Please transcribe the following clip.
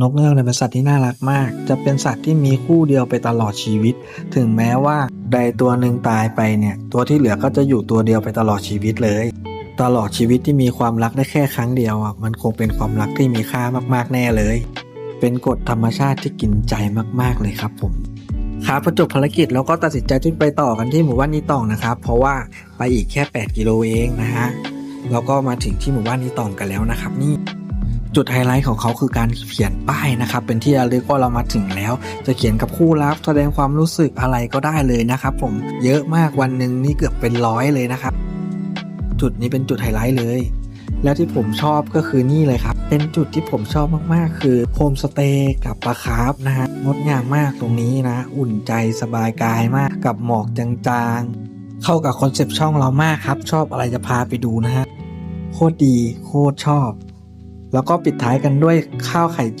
นกเงือกเนี่ยเป็นสัตว์ที่น่ารักมาก จะเป็นสัตว์ที่มีคู่เดียวไปตลอดชีวิต ถึงแม้ว่าใดตัวหนึ่งตายไปเนี่ย ตัวที่เหลือก็จะอยู่ตัวเดียวไปตลอดชีวิตเลย ตลอดชีวิตที่มีความรักได้แค่ครั้งเดียวอะ มันคงเป็นความรักที่มีค่ามากๆแน่เลย เป็นกฎธรรมชาติที่กินใจมากๆเลยครับผมครับพอจบภารกิจแล้วก็ตัดสินใจที่ไปต่อกันที่หมู่บ้านนี้ต่องนะครับ เพราะว่าไปอีกแค่ 8 กิโลเองนะฮะแล้วก็มาถึงที่หมู่บ้านนี้ต่องกันแล้วนะครับนี่ จุดไฮไลท์ของเขาคือการเขียนป้ายนะครับ เป็นที่ระลึกว่าเรามาถึงแล้ว จะเขียนกับคู่รักแสดงความรู้สึกอะไรก็ได้เลยนะครับผมเยอะมากวันหนึ่งนี่เกือบเป็นร้อยเลยนะครับ จุดนี้เป็นจุดไฮไลท์เลย แล้วที่ผมชอบก็คือนี่เลยครับ เป็นจุดที่ผมชอบมากๆ คือโฮมสเตย์กับปลาคาร์ฟนะฮะงดงามมากตรงนี้นะ อุ่นใจสบายกายมากกับหมอกจางๆ เข้ากับคอนเซปต์ช่องเรามากครับ ชอบอะไรจะพาไปดูนะฮะโคตรดีโคตรชอบ แล้วก็ปิดท้ายกันด้วยข้าวไข่โจ